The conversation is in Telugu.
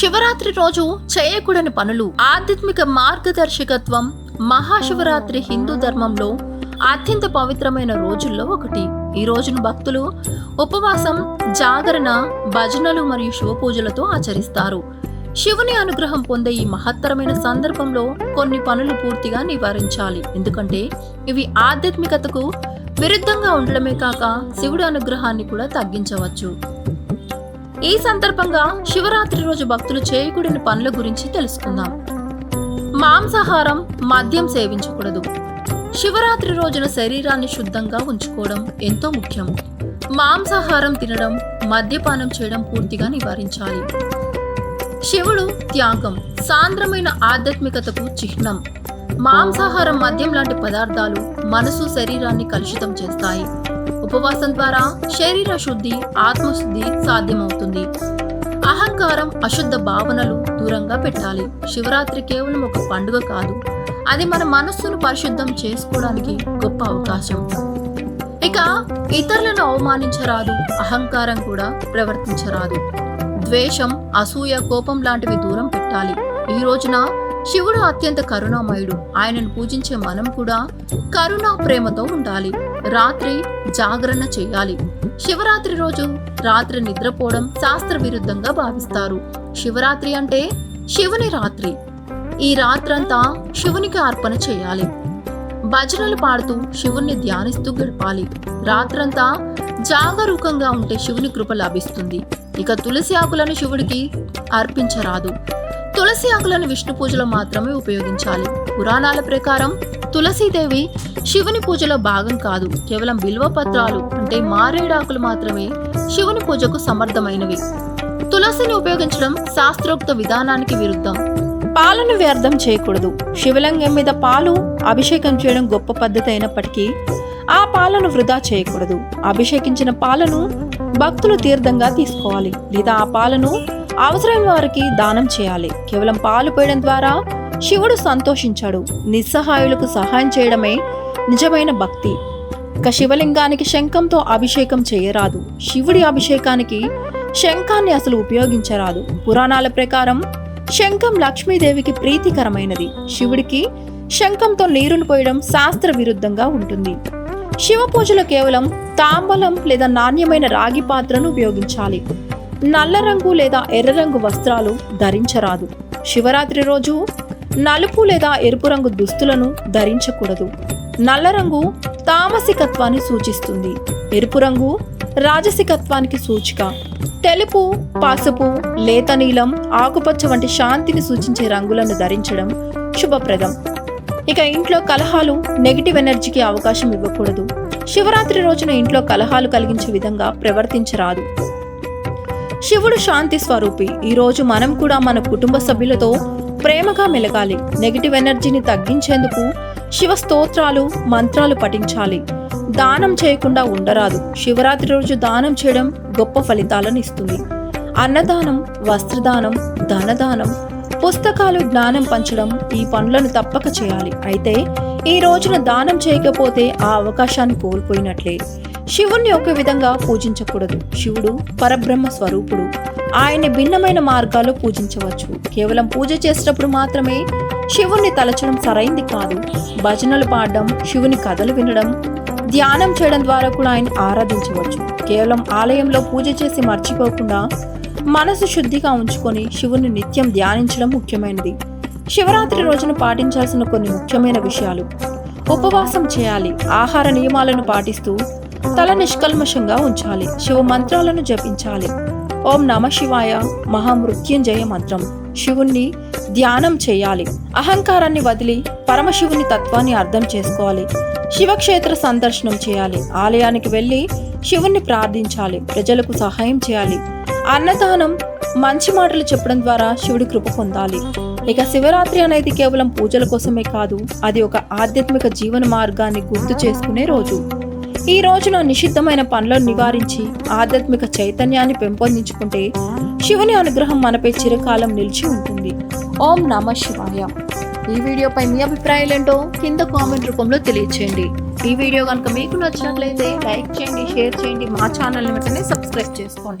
శివరాత్రి రోజు చేయకూడని పనులు. ఆధ్యాత్మిక మార్గదర్శకత్వం మహాశివరాత్రి హిందూ ధర్మంలో అత్యంత పవిత్రమైన రోజుల్లో ఒకటి. ఈ రోజును భక్తులు ఉపవాసం జాగరణ భజనలు మరియు శివ పూజలతో ఆచరిస్తారు. శివుని అనుగ్రహం పొందే ఈ మహత్తరమైన సందర్భంలో కొన్ని పనులు పూర్తిగా నివారించాలి. ఎందుకంటే ఇవి ఆధ్యాత్మికతకు విరుద్ధంగా ఉండడమే కాక శివుడి అనుగ్రహాన్ని కూడా తగ్గించవచ్చు. ఈ సందర్భంగా శివరాత్రి రోజు భక్తులు చేయకూడని పనుల గురించి తెలుసుకుందాం. మాంసాహారం మద్యం సేవించకూడదు. శివరాత్రి రోజున శరీరాన్ని శుద్ధంగా ఉంచుకోవడం ఎంతో ముఖ్యం. మాంసాహారం తినడం మద్యపానం చేయడం పూర్తిగా నివారించాలి. శివుడు త్యాగం సాంద్రమైన ఆధ్యాత్మికతకు చిహ్నం. మాంసాహారం మద్యం లాంటి పదార్థాలు మనసు శరీరాన్ని కలుషితం చేస్తాయి. ఉపవాసం ద్వారా శరీర శుద్ధి ఆత్మశుద్ధి సాధ్యమవుతుంది. అహంకారం అశుద్ధ భావనలు దూరంగా పెట్టాలి. శివరాత్రి కేవలం ఒక పండుగ కాదు. అది మన మనస్సును పరిశుద్ధం చేసుకోవడానికి గొప్ప అవకాశం. ఇక ఇతరులను అవమానించరాదు. అహంకారం కూడా ప్రవర్తించరాదు. ద్వేషం అసూయ కోపం లాంటివి దూరం పెట్టాలి. ఈ రోజున శివుడు అత్యంత కరుణామయుడు. ఆయనను పూజించే మనం కూడా కరుణా ప్రేమతో ఉండాలి. రాత్రి జాగరణ చేయాలి. శివరాత్రి రోజు రాత్రి నిద్రపోవడం శాస్త్ర విరుద్ధంగా భావిస్తారు. శివరాత్రి అంటే శివుని రాత్రి. ఈ రాత్రంతా శివునికి అర్పణ చేయాలి. భజనలు పాడుతూ శివుణ్ణి ధ్యానిస్తూ గడపాలి. రాత్రంతా జాగరూకంగా ఉంటే శివుని కృప లభిస్తుంది. ఇక తులసి ఆకులను శివుడికి అర్పించరాదు. తులసి ఆకులను విష్ణు పూజలో మాత్రమే ఉపయోగించాలి. పురాణాల ప్రకారం తులసీదేవి శివుని పూజలో భాగం కాదు కేవలం విలువ పత్రాలు అంటే మారేడాకులు మాత్రమే శివుని పూజకు సమర్థమైనవి. తులసిని ఉపయోగించడం శాస్త్రోక్త విధానానికి విరుద్ధం. పాలను వ్యర్థం చేయకూడదు. శివలింగం మీద పాలు అభిషేకం చేయడం గొప్ప పద్ధతి అయినప్పటికీ ఆ పాలను వృధా చేయకూడదు. అభిషేకించిన పాలను భక్తులు తీర్థంగా తీసుకోవాలి. లేదా ఆ పాలను అవసరమైన వారికి దానం చేయాలి. కేవలం పాలు పోయడం ద్వారా శివుడు సంతోషించాడు. నిస్సహాయులకు సహాయం చేయడమే నిజమైన భక్తి. ఇక శివలింగానికి శంఖంతో అభిషేకం చేయరాదు. శివుడి అభిషేకానికి శంఖాన్ని అసలు ఉపయోగించరాదు. పురాణాల ప్రకారం శంఖం లక్ష్మీదేవికి ప్రీతికరమైనది. శివుడికి శంఖంతో నీరును పోయడం శాస్త్ర విరుద్ధంగా ఉంటుంది. శివ పూజలో కేవలం తాంబలం లేదా నాణ్యమైన రాగి పాత్రను ఉపయోగించాలి. నల్ల రంగు లేదా ఎర్ర రంగు వస్త్రాలు ధరించరాదు. శివరాత్రి రోజు నలుపు లేదా ఎరుపు రంగు దుస్తులను ధరించకూడదు. నల్ల రంగు తామసికత్వాన్ని సూచిస్తుంది. ఎరుపు రంగు రాజసికత్వానికి సూచిక. తెలుపు పసుపు లేత నీలం ఆకుపచ్చ వంటి శాంతిని సూచించే రంగులను ధరించడం శుభప్రదం. ఇక ఇంట్లో కలహాలు నెగిటివ్ ఎనర్జీకి అవకాశం ఇవ్వకూడదు. శివరాత్రి రోజున ఇంట్లో కలహాలు కలిగించే విధంగా ప్రవర్తించరాదు. శివుడు శాంతి స్వరూపి. ఈ రోజు మనం కూడా మన కుటుంబ సభ్యులతో ప్రేమగా మెలగాలి. నెగిటివ్ ఎనర్జీని తగ్గించేందుకు శివ స్తోత్రాలు మంత్రాలు పఠించాలి. దానం చేయకుండా ఉండరాదు. శివరాత్రి రోజు దానం చేయడం గొప్ప ఫలితాలను ఇస్తుంది. అన్నదానం వస్త్రదానం ధనదానం పుస్తకాలు జ్ఞానం పంచడం ఈ పనులను తప్పక చేయాలి. అయితే ఈ రోజున దానం చేయకపోతే ఆ అవకాశాన్ని కోల్పోయినట్లే. శివుణ్ణి ఒక విధంగా పూజించకూడదు. శివుడు పరబ్రహ్మ స్వరూపుడు. ఆయన్ని భిన్నమైన మార్గాల్లో పూజించవచ్చు. కేవలం పూజ చేసేటప్పుడు మాత్రమే శివుణ్ణి తలచడం సరైంది కాదు. భజనలు పాడడం శివుని కథలు వినడం ధ్యానం చేయడం ద్వారా కూడా ఆయన ఆరాధించవచ్చు. కేవలం ఆలయంలో పూజ చేసి మర్చిపోకుండా మనసు శుద్ధిగా ఉంచుకొని శివుని నిత్యం ధ్యానించడం ముఖ్యమైనది. శివరాత్రి రోజున పాటించాల్సిన కొన్ని ముఖ్యమైన విషయాలు. ఉపవాసం చేయాలి. ఆహార నియమాలను పాటిస్తూ తల నిష్కల్మషంగా ఉంచాలి. శివ మంత్రాలను జపించాలి. ఓం నమ శివాయ మహామృత్యుంజయ మంత్రం. శివుణ్ణి ధ్యానం చేయాలి. అహంకారాన్ని వదిలి పరమశివుని తత్వాన్ని అర్థం చేసుకోవాలి. శివక్షేత్ర సందర్శనం చేయాలి. ఆలయానికి వెళ్ళి శివుణ్ణి ప్రార్థించాలి. ప్రజలకు సహాయం చేయాలి. అన్నదానం మంచి మాటలు చెప్పడం ద్వారా శివుడి కృప పొందాలి. ఇక శివరాత్రి అనేది కేవలం పూజల కోసమే కాదు అది ఒక ఆధ్యాత్మిక జీవన మార్గాన్ని గుర్తు చేసుకునే రోజు. ఈ రోజున నిషిద్ధమైన పనులను నివారించి ఆధ్యాత్మిక చైతన్యాన్ని పెంపొందించుకుంటే శివుని అనుగ్రహం మనపై చిరకాలం నిలిచి ఉంటుంది. ఓం నమ శివాయ. ఈ వీడియోపై మీ అభిప్రాయాలు ఏంటో కింద కామెంట్ రూపంలో తెలియచేయండి. ఈ వీడియో కనుక మీకు నచ్చినట్లయితే లైక్ చేయండి షేర్ చేయండి మా ఛానల్ని వెంటనే సబ్స్క్రైబ్ చేసుకోండి.